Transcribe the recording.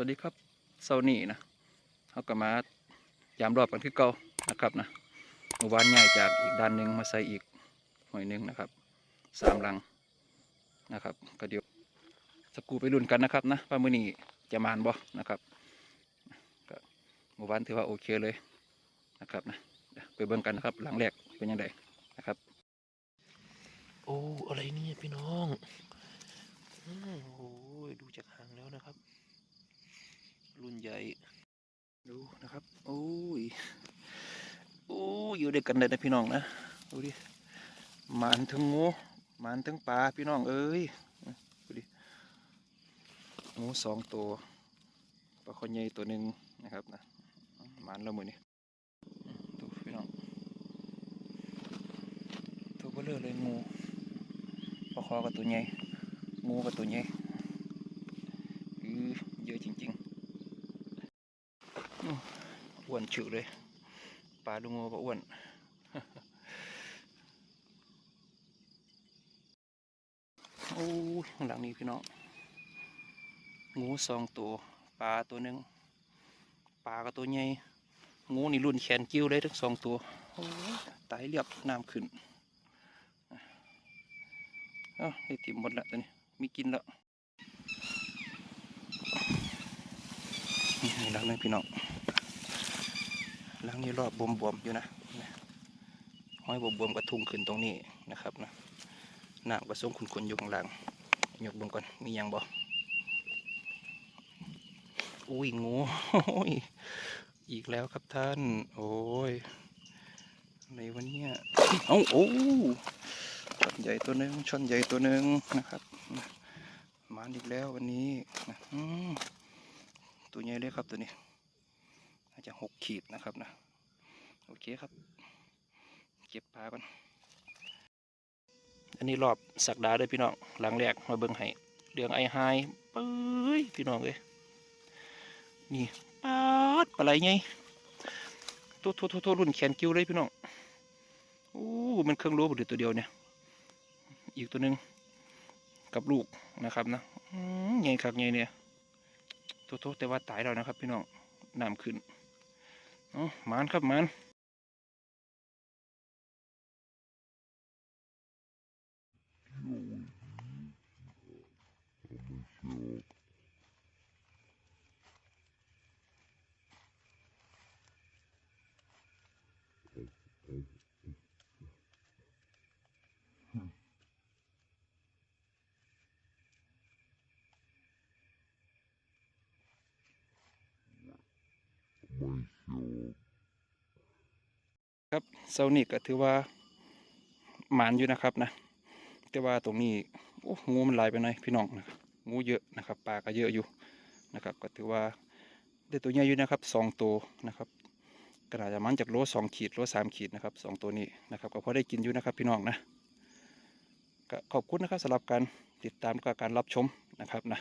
วัสดีครับเซานี่นะเขาก็มายามรอบกันคือเก่านะครับนะเมื่อวานง่ายจากอีกด้านหนึ่งมาใส่อีกหน่อยหนึ่งนะครับสามลังนะครับ ก็เดี๋ยวสกูไปรุ่นกันนะครับนะว่ามือนี้จะมานบ่นะครับก็เมื่อวานถือว่าโอเคเลยนะครับนะไปเบิ่งกันนะครับหลังแรกเป็นยังไงนะครับ โอ้อะไรเนี่ยพี่น้องอโอ้ยดูจากหางแล้วนะครับ รุ่นใหญ่ ดูนะครับ โอ้ย โอ้ยอยู่ด้วยกันเลยนะพี่น้องนะ ดูดิหมานทั้งงูหมานทั้งปลาพี่น้องเอ้ย ดูดิงูสองตัว ปลาคอนใหญ่ตัวหนึ่งนะครับนะ หมานแล้วมือนี่ดูพี่น้อง ตัวเบลอเลยงูปลาคอกับตัวใหญ่งูกับตัวใหญ่อือเยอะจริงๆ อ้ วนฉึเลยปลาลูงูก็อ้วนโอ้ยข้างหลังนี้พี่น้องงูสองตัวปลาตัวหนึ่งปลาก็ตัวใหญ่งูนี่รุ่นแขนกิ้วเลยทั้งสองตัวโอ้ยตายเรียบน้ำขึ้นเอ้าได้ติ่มหมดล้วตัวนี้มีกินล้วนี่หลังนึงพี่น้อง ล้างนี้รอบบวมๆอยู่นะห้อยบวมๆกระทุ่งขึ้นตรงนี้นะครับนะน้ำกระส่งขุนๆอยู่ข้างล่างยกเบงก่อนมียังบ่อุ้ยงูโอ้ยอีกแล้วครับท่าน โอ้ยในวันเนี้ยเอ้าโอ้ช่อนใหญ่ตัวหนึ่งช่อนใหญ่ตัวหนึ่งนะครับมาอีกแล้ววันนี้ตัวใหญ่เลยครับตัวนี้ อาจจะหกขีดนะครับนะโอเคครับ เก็บปลาก่อนอันนี้รอบสักดาเลยพี่น้องหลังแรกมาเบิ่งให้เรื่องไอไฮปื้ยพี่น้องเลยนี่ปาดปลาไหลไงตัวตัวตัวรุ่นแขนกิ้วเลยพี่น้องโอ้มันเครื่องรู้บุตรตัวเดียวเนี่ย อีกตัวหนึ่งกับลูกนะครับนะใหญ่คักใหญ่เนี่ยตัวตัวแต่ว่าตายแล้วนะครับ พี่น้องน้ำขึ้น เอาหมานครับหมานโอ้ ครับเซานี่ก็ถือว่าหมานอยู่นะครับนะแต่ว่าตรงนี้โอ้งูมันหลายไปหน่อยพี่น้องนะครับงูเยอะนะครับปลาก็เยอะอยู่นะครับ ก็ถือว่าได้ตัวใหญ่อยู่นะครับสองตัวนะครับกระดาษมันจากโลสองขีดโลสามขีดนะครับสองตัวนี้นะครับก็พอได้กินอยู่นะครับพี่น้องนะก็ขอบคุณนะครับสำหรับการติดตามกับการรับชมนะครับนะ